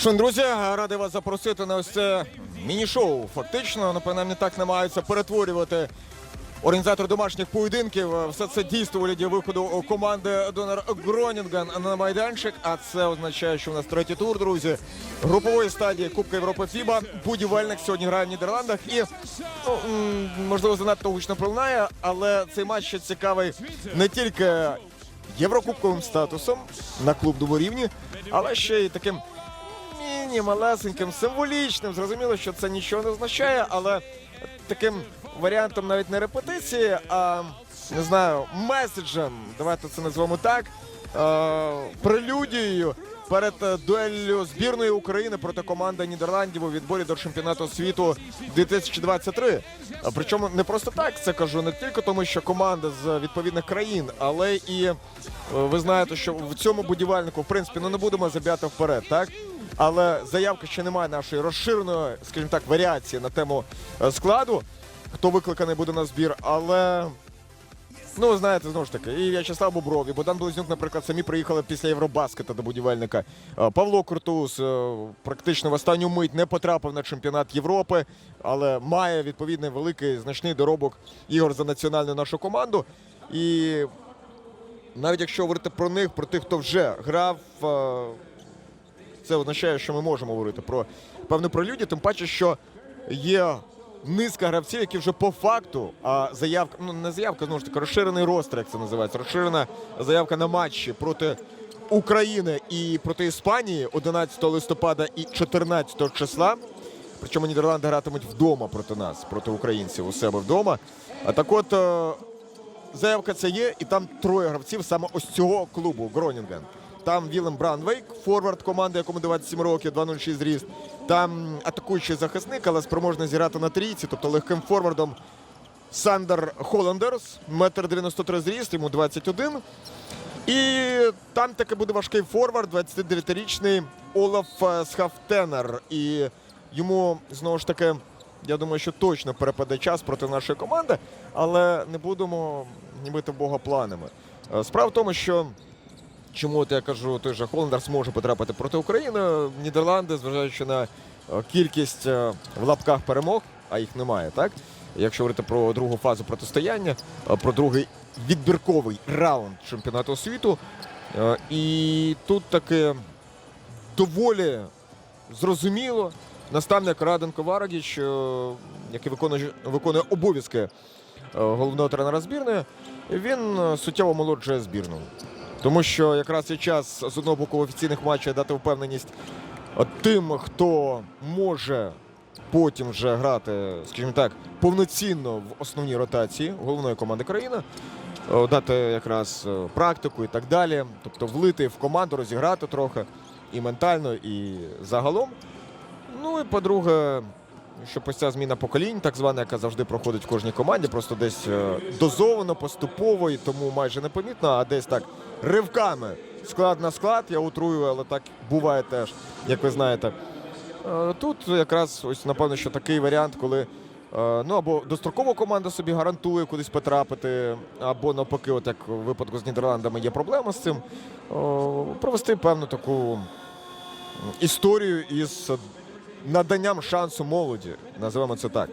Що, друзі, радий вас запросити на ось це міні-шоу. Фактично, ну, принаймні так намагаються перетворювати організатор домашніх поєдинків. Все це дійство у вигляді виходу команди Донор Гронінген на майданчик. А це означає, що у нас третій тур, друзі, групової стадії Кубка Європи Фіба. Будівельник сьогодні грає в Нідерландах і ну, можливо занадто гучно пролунає, але цей матч ще цікавий не тільки єврокубковим статусом на клубному рівні, але ще й таким міні, малесеньким, символічним. Зрозуміло, що це нічого не означає, але таким варіантом навіть не репетиції, а не знаю, меседжем, давайте це назвемо так, прелюдією перед е, дуеллю збірної України проти команди Нідерландів у відборі до чемпіонату світу 2023. Причому не просто так це кажу, не тільки тому, що команда з відповідних країн, але і е, ви знаєте, що в цьому будівельнику, в принципі, ну не будемо забігати вперед, так? Але заявки ще немає нашої розширеної, скажімо так, варіації на тему е, складу, хто викликаний буде на збір. Але ну знаєте, знову ж таки, і В'ячеслав Бобров, і Богдан Близнюк, наприклад, самі приїхали після Євробаскета до будівельника. Е, Павло Куртус е, практично в останню мить не потрапив на чемпіонат Європи, але має відповідний великий значний доробок ігор за національну нашу команду. І навіть якщо говорити про них, про тих, хто вже грав. е, це означає, що ми можемо говорити про певну прелюдію, тим паче, що є низка гравців, які вже по факту, а заявка, ну не заявка, знову ж таки, розширений ростер, як це називається, розширена заявка на матчі проти України і проти Іспанії 11 листопада і 14 числа. Причому Нідерланди гратимуть вдома проти нас, проти українців у себе вдома. А так от е, заявка це є, і там троє гравців саме ось цього клубу Гронінген. Там Вілем Бранвейк, форвард команди, якому 27 років, 2.06 зріст. Там атакуючий захисник, але спроможний зіграти на трійці, тобто легким форвардом Сандер Холландерс, метр 93 зріст, йому 21. І там таки буде важкий форвард, 29-річний Олаф е, Схафтенер. І йому знову ж таки, я думаю, що точно перепаде час проти нашої команди, але не будемо нібито бога планами. Е, Справа в тому, що чому от я кажу, той же Холландерс може потрапити проти України. Нідерланди, зважаючи на е, кількість е, в лапках перемог, а їх немає, так? Якщо говорити про другу фазу протистояння, е, про другий відбірковий раунд чемпіонату світу. І тут таки доволі зрозуміло. Наставник Раденко Варагіч, який виконує, виконує обов'язки головного тренера збірної, він суттєво молоджує збірну. Тому що якраз є час з одного боку в офіційних матчах дати впевненість тим, хто може потім вже грати, скажімо так, повноцінно в основній ротації головної команди країни, е, дати якраз е, практику і так далі. Тобто влити в команду, розіграти трохи і ментально, і загалом. Ну і по-друге, що ось ця зміна поколінь, так звана, яка завжди проходить в кожній команді, просто десь е, дозовано, поступово і тому майже непомітно, а десь так ривками склад на склад. Я утрую, але так буває теж, як ви знаєте. Е, Тут якраз ось напевно, що такий варіант, коли е, ну або достроково команда собі гарантує кудись потрапити, або навпаки, от як у випадку з Нідерландами є проблема з цим. Провести певну таку історію із наданням шансу молоді, називаємо це так.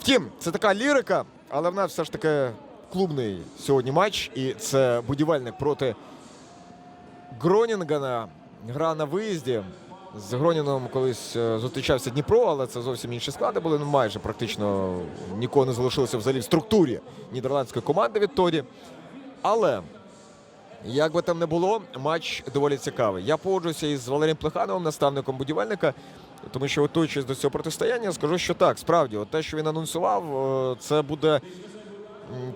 Втім, це така лірика, але в нас все ж таки клубний сьогодні матч, і це будівельник проти Гронінгена. Гра на виїзді. З Гронінгом колись е, зустрічався Дніпро, але це зовсім інші склади були. Ну майже практично нікого не залишилося взагалі в структурі нідерландської команди відтоді. Але як би там не було, матч доволі цікавий. Я погоджуюся із Валерієм Плехановим, наставником будівельника, тому що готуючись до цього протистояння, скажу, що так, справді, от те, що він анонсував, е, це буде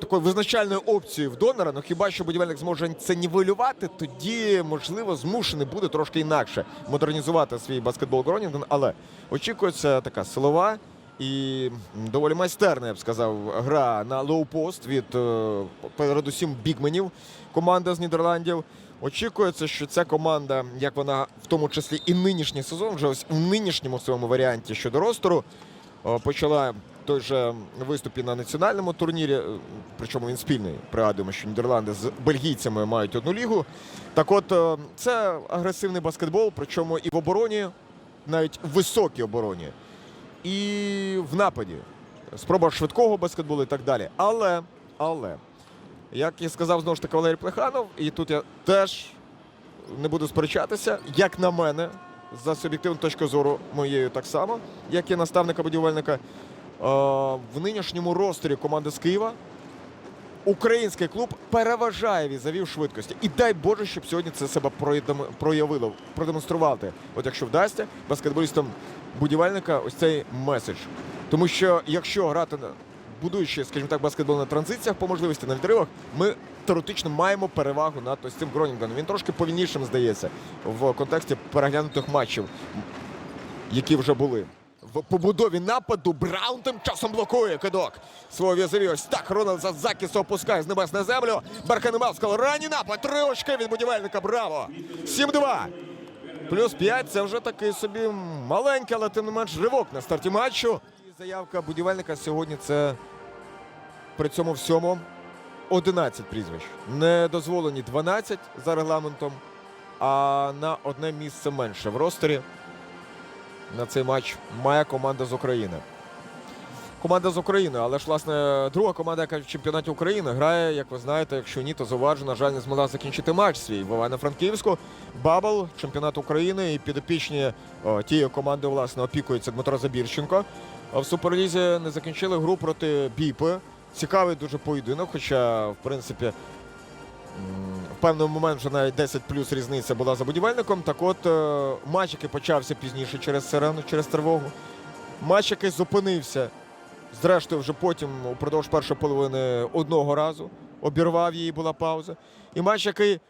такою визначальною опцією в донора. Ну хіба що будівельник зможе це нівелювати, тоді можливо змушений буде трошки інакше модернізувати свій баскетбол Гронінген. Але очікується така силова. І доволі майстерна, я б сказав, гра на лоу-пост від е, передусім бігменів команда з Нідерландів. Очікується, що ця команда, як вона в тому числі і нинішній сезон, вже ось у нинішньому своєму варіанті щодо ростеру, е, почала той же виступі на національному турнірі, е, причому він спільний. Пригадуємо, що Нідерланди з бельгійцями мають одну лігу. Так от, е, це агресивний баскетбол, причому і в обороні, навіть в високій обороні, і в нападі. Спроба швидкого баскетболу і так далі. Але, але, як і сказав знову ж таки Валерій Плеханов, і тут я теж не буду сперечатися, як на мене, за суб'єктивну точку зору моєю так само, як і наставника будівельника. Е, В нинішньому ростері команди з Києва український клуб переважає візавів швидкості. І дай Боже, щоб сьогодні це себе проявило, продемонструвати. От якщо вдасться баскетболістам будівельника ось цей меседж. Тому що якщо грати будуючи, скажімо так, баскетбол на транзиціях по можливості на відривах, ми теоретично маємо перевагу над ось цим Гронінгеном. Він трошки повільнішим здається в контексті переглянутих матчів, які вже були. В побудові нападу Браун тим часом блокує кидок. Свого в'язові. Ось так Рональд Закіс опускає з небес на землю. Барканемавського ранній напад. Три очки від будівельника. Браво! 7-2. Плюс 5 це вже такий собі маленький, але тим не менш ривок на старті матчу. І заявка будівельника сьогодні це при цьому всьому 11 прізвищ. Не дозволені 12 за регламентом, а на одне місце менше в ростері. На цей матч має команда з України. Команда з України, але ж власне друга команда, яка в чемпіонаті України грає, як ви знаєте, якщо ні, то зауважу, на жаль, не змогла закінчити матч свій в Івано-Франківську. Бабл, чемпіонат України і підопічні о, тієї команди, власне, опікується Дмитро Забірченко. В Суперлізі не закінчили гру проти Біпи. Цікавий дуже поєдинок, хоча, в принципі, в певний момент вже навіть 10 плюс різниця була за будівельником. Так от е, матч, який почався пізніше через сирену, через тривогу. Матч, який зупинився. Зрештою, вже потім упродовж першої половини одного разу обірвав її, була пауза. І матч, який е,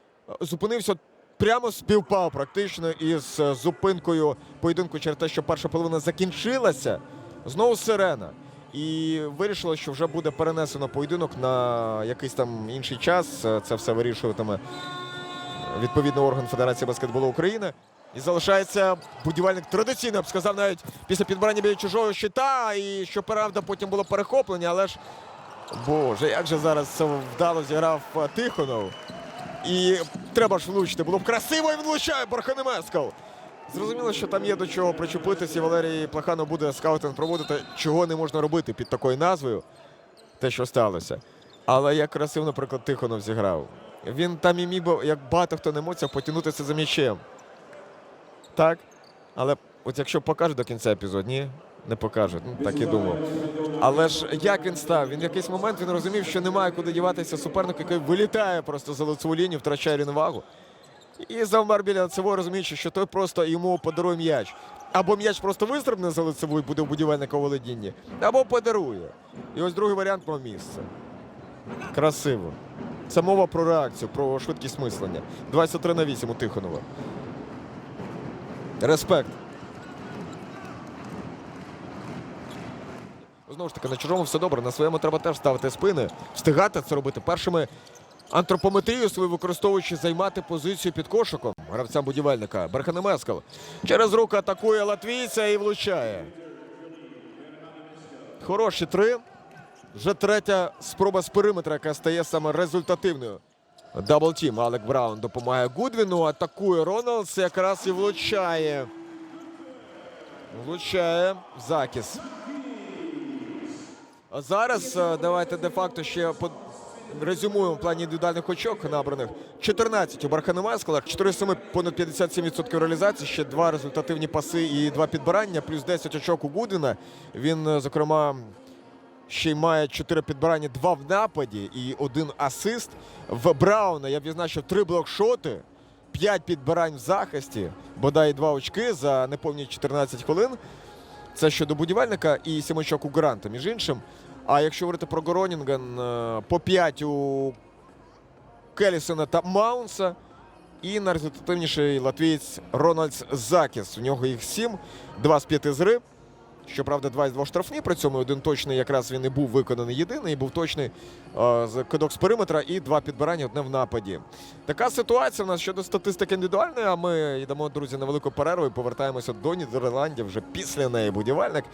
зупинився, прямо співпав практично із е, зупинкою поєдинку через те, що перша половина закінчилася. Знову сирена. І вирішило, що вже буде перенесено поєдинок на якийсь там інший час. Е, Це все вирішуватиме відповідно орган Федерації баскетболу України. І залишається будівельник традиційно, я б сказав, навіть після підбирання біля чужого щита. І щоправда, потім було перехоплення, але ж Боже, як же зараз це вдало зіграв е, Тихонов. І треба ж влучити. Було б красиво і влучає Барханемесков. Зрозуміло, що там є до чого причепитися. і Валерій Плаханов буде скаутинг проводити, чого не можна робити під такою назвою, те, що сталося. Але як красиво, наприклад, Тихонов зіграв. Він там і міг як багато хто не моця, потягнутися за м'ячем. Так? Але от якщо покажуть до кінця епізод, ні, не покажуть. Ну, так і думав. Але ж як він став? Він в якийсь момент він розумів, що немає куди діватися суперник, який вилітає просто за лицеву лінію, втрачає рівновагу. І завмер біля лицевої, розуміючи, що той просто йому подарує м'яч. Або м'яч просто вистрибне за лицеву і буде у будівельника у володінні, або подарує. І ось другий варіант мав місце. Красиво. Це мова про реакцію, про швидкість мислення. 23 на 8 у Тихонова. Респект. Знову ж таки, на чужому все добре. На своєму треба теж ставити спини, встигати це робити першими. Антропометрію свою використовуючи займати позицію під кошиком гравцям будівельника. Берханемескал через руку атакує латвійця і влучає. Хороші три. Вже третя спроба з периметра, яка стає саме результативною. Дабл тім. Алек Браун допомагає Гудвіну. Атакує Роналдс. Якраз і влучає. Влучає Закіс. А зараз е, давайте де-факто ще резюмуємо в плані індивідуальних очок набраних. 14 у Барханемескала, 4 7 понад 57% реалізації, ще два результативні паси і два підбирання, плюс 10 очок у Гудвіна. Він, е, зокрема, ще й має 4 підбирання, 2 в нападі і один асист. В Брауна я б відзначив 3 блокшоти, 5 підбирань в захисті, бодай 2 очки за неповні 14 хвилин. Це щодо будівельника і 7 очок у Гранта, між іншим. А якщо говорити про Горонінген, е, по 5 у Келісона та Маунса. І найрезультативніший латвієць Рональдс Закіс. У нього їх 7, 2 з 5 з гри. Щоправда, два із двох штрафні. При цьому один точний якраз він і був виконаний єдиний, і був точний е, з кидок з периметра і два підбирання одне в нападі. Така ситуація в нас щодо статистики індивідуальної. А ми йдемо, друзі, на велику перерву і повертаємося до Нідерландів вже після неї будівельник.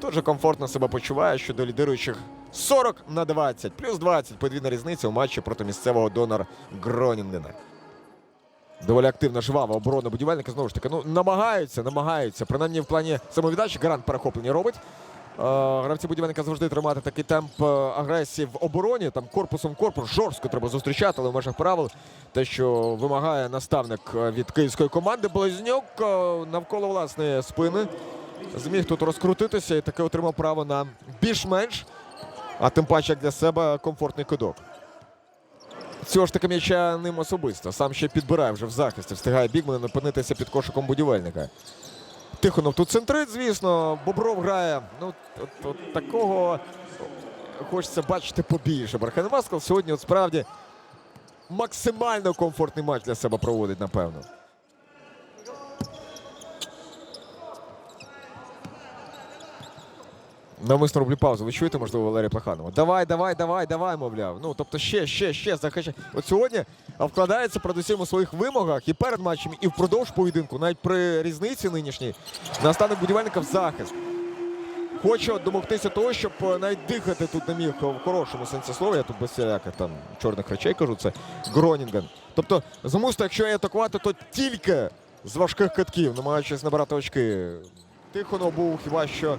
Дуже комфортно себе почуває щодо лідируючих 40 на 20, плюс 20 подвійна різниця у матчі проти місцевого донора Гронінгена. Доволі активна жвава оборона будівельника. Знову ж таки, ну намагаються, намагаються. Принаймні в плані самовіддачі гарант перехоплення робить. Е, Гравці будівельника завжди тримати такий темп е, агресії в обороні. Там корпусом корпус жорстко треба зустрічати, але в межах правил те, що вимагає наставник е, від київської команди. Близнюк навколо власної спини зміг тут розкрутитися і таки отримав право на більш-менш, а тим паче як для себе комфортний кидок. Цього ж таки м'яча ним особисто. Сам ще підбирає вже в захисті. Встигає Бігмен опинитися під кошиком будівельника. Тихонов тут центрит, звісно. Бобров грає. Ну, от, от такого хочеться бачити побільше. Бархан Маскал сьогодні от справді максимально комфортний матч для себе проводить, напевно. Навмисно роблю паузу. Ви чуєте, можливо, Валерія Плаханова? Давай, давай, давай, давай, мовляв. Ну, тобто ще, ще, ще захищай. От сьогодні вкладається передусім у своїх вимогах і перед матчем, і впродовж поєдинку, навіть при різниці нинішній, наставник будівельника в захист. Хочу домогтися того, щоб е, навіть дихати тут не міг в хорошому сенсі слова. Я тут без всіляких там чорних речей кажу, це Гронінген. Тобто, змусити, якщо і атакувати, то тільки з важких китків, намагаючись набирати очки. Тихонов був хіба що е,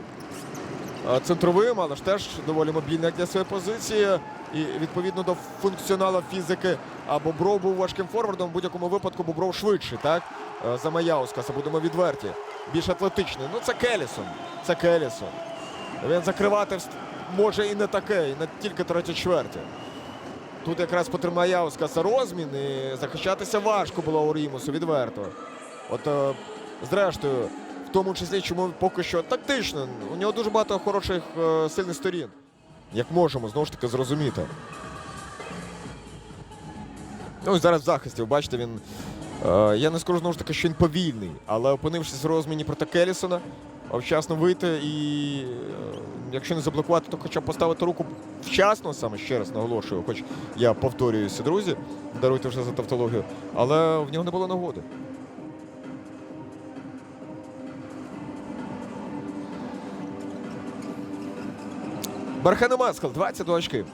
центровим, але ж теж доволі мобільний для своєї позиції. І відповідно до функціоналу фізики, Бобров був важким форвардом. В будь-якому випадку Бобров швидший, так? Е, За Маяускаса, будемо відверті. Більш атлетичний. Ну це Келісон. Це Келісон. Він закривати може і не таке, і не тільки третє чверті. Тут якраз потримає Яускаса розмін і захищатися важко було у Рімусу, відверто. От е, зрештою, в тому числі, чому поки що тактично. У нього дуже багато хороших е, сильних сторін. Як можемо знову ж таки зрозуміти. Ну і зараз в захисті, ви бачите, він. Е, я не скажу знову ж таки, що він повільний, але опинившись в розміні проти Келісона, вчасно вийти і е, якщо не заблокувати, то хоча б поставити руку вчасно, саме ще раз наголошую, хоч я повторююся, друзі, даруйте вже за тавтологію, але в нього не було нагоди. Бархана Маскал, 22 очки.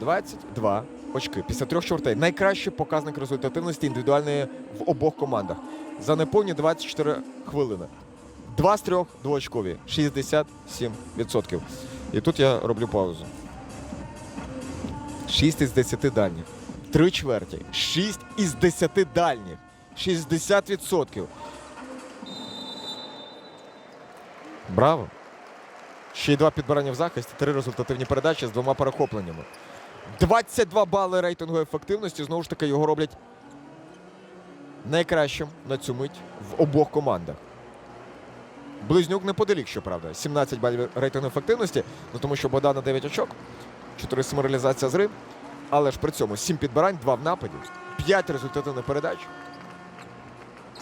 22 очки після трьох чвертей. Найкращий показник результативності індивідуальної в обох командах. За неповні 24 хвилини. Два з трьох двоочкові. 67%. І тут я роблю паузу. 6 із 10 дальніх. Три чверті. 6 із 10 дальніх. 60%. Браво! Ще й два підбирання в захисті, три результативні передачі з двома перехопленнями. 22 бали рейтингу ефективності. Знову ж таки, його роблять найкращим на цю мить в обох командах. Близнюк неподалік, щоправда. 17 балів рейтингу ефективності, ну тому що Богдана 9 очок, 4 7 реалізація з. Але ж при цьому 7 підбирань, 2 в нападі, 5 результативних передач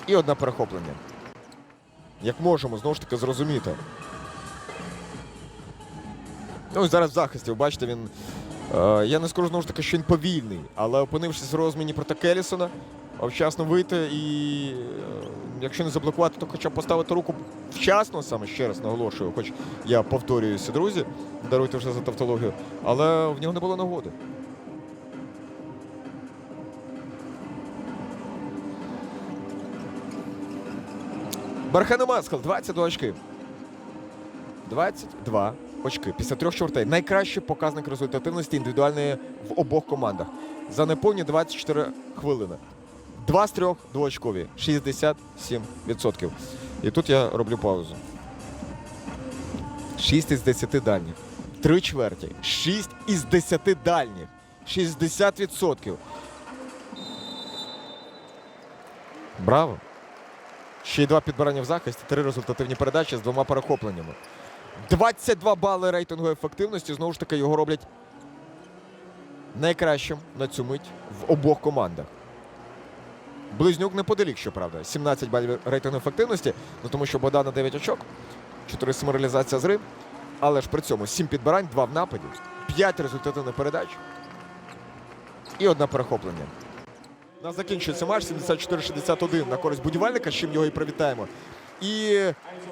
і одне перехоплення. Як можемо знову ж таки зрозуміти. Ну зараз в захисті, ви бачите, він. Е, я не скажу знову ж таки, що він повільний, але опинившись в розміні проти Келісона, вчасно вийти і е, якщо не заблокувати, то хоча б поставити руку вчасно, саме ще раз наголошую, хоч я повторююся, друзі, даруйте вже за тавтологію, але в нього не було нагоди. Бархана Маскал, 22 очки. 22 очки після трьох чвертей. Найкращий показник результативності індивідуальної в обох командах. За неповні 24 хвилини. Два з трьох двоочкові. 67%. І тут я роблю паузу. 6 із 10 дальніх. Три чверті. 6 із 10 дальніх. 60%. Браво! Ще й два підбирання в захисті, три результативні передачі з двома перехопленнями. 22 бали рейтингу ефективності. Знову ж таки, його роблять найкращим на цю мить в обох командах. Близнюк неподалік, щоправда. 17 балів рейтингу ефективності, ну тому що Богдана 9 очок, 4 7 реалізація з. Але ж при цьому 7 підбирань, 2 в нападі, 5 результативних передач і одне перехоплення. У нас закінчується матч 74-61 на користь будівельника, з чим його і привітаємо. І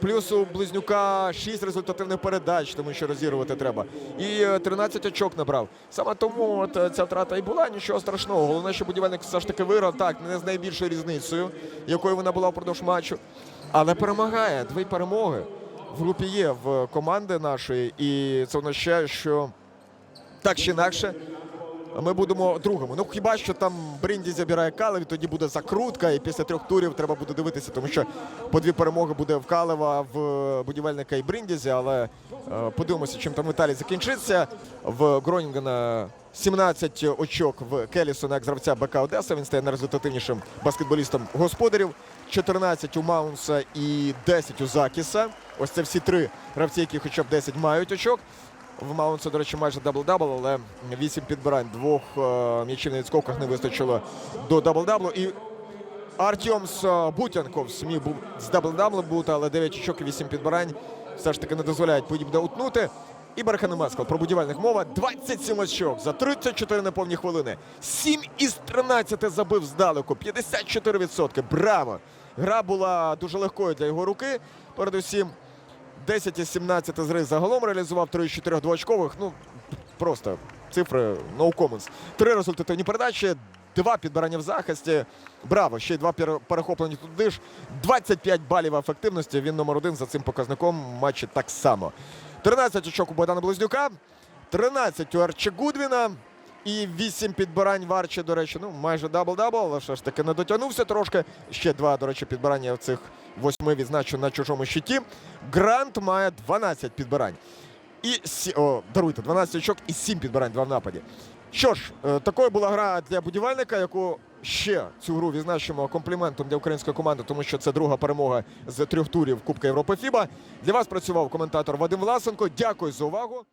плюс у близнюка 6 результативних передач, тому що розірвати треба. І е, 13 очок набрав. Саме тому от е, ця втрата і була нічого страшного. Головне, що будівельник все ж таки виграв. Так, не з найбільшою різницею, якою вона була впродовж матчу. Але перемагає. Дві перемоги в групі є в команди нашої. І це означає, що так чи інакше. Ми будемо другими. Ну хіба що там Брінді забирає Калев, тоді буде закрутка, і після трьох турів треба буде дивитися, тому що по дві перемоги буде в Калева, в будівельника і Бріндізі. Але е, подивимося, чим там Італії закінчиться. В Гронінгена 17 очок в Келісона як гравця БК Одеса. Він стає найрезультативнішим баскетболістом господарів. 14 у Маунса і 10 у Закіса. Ось це всі три гравці, які хоча б 10 мають очок. В Маунса, до речі, майже дабл-дабл, але 8 підбирань. Двох е, м'ячів на відскоках не вистачило до дабл-даблу. І е, Бутянков зміг був з дабл-даблом бути, але 9 очок і 8 підбирань все ж таки не дозволяють подібне утнути. І Бархан Маскал про будівельних мова. 27 очок за 34 неповні хвилини. 7 із 13 забив здалеку. 54%. Браво! Гра була дуже легкою для його руки. Передусім 10 із 17 з загалом реалізував 3 з 4 двоочкових. Ну, просто цифри no comments. Три результативні передачі, два підбирання в захисті. Браво! Ще й два перехоплені туди ж. 25 балів ефективності. Він номер один за цим показником матчі так само. 13 очок у Богдана Близнюка, 13 у Арчі Гудвіна. І 8 підбирань в Арчі, до речі, ну майже дабл-дабл, але все ж таки не дотягнувся трошки. Ще два, до речі, підбирання в цих восьми відзначу на чужому щиті. Грант має 12 підбирань. І сі... О, даруйте, 12 очок і 7 підбирань, два в нападі. Що ж, е, такою була гра для будівельника, яку ще цю гру відзначимо компліментом для української команди, тому що це друга перемога з трьох турів Кубка Європи Фіба. Для вас працював коментатор Вадим Власенко. Дякую за увагу.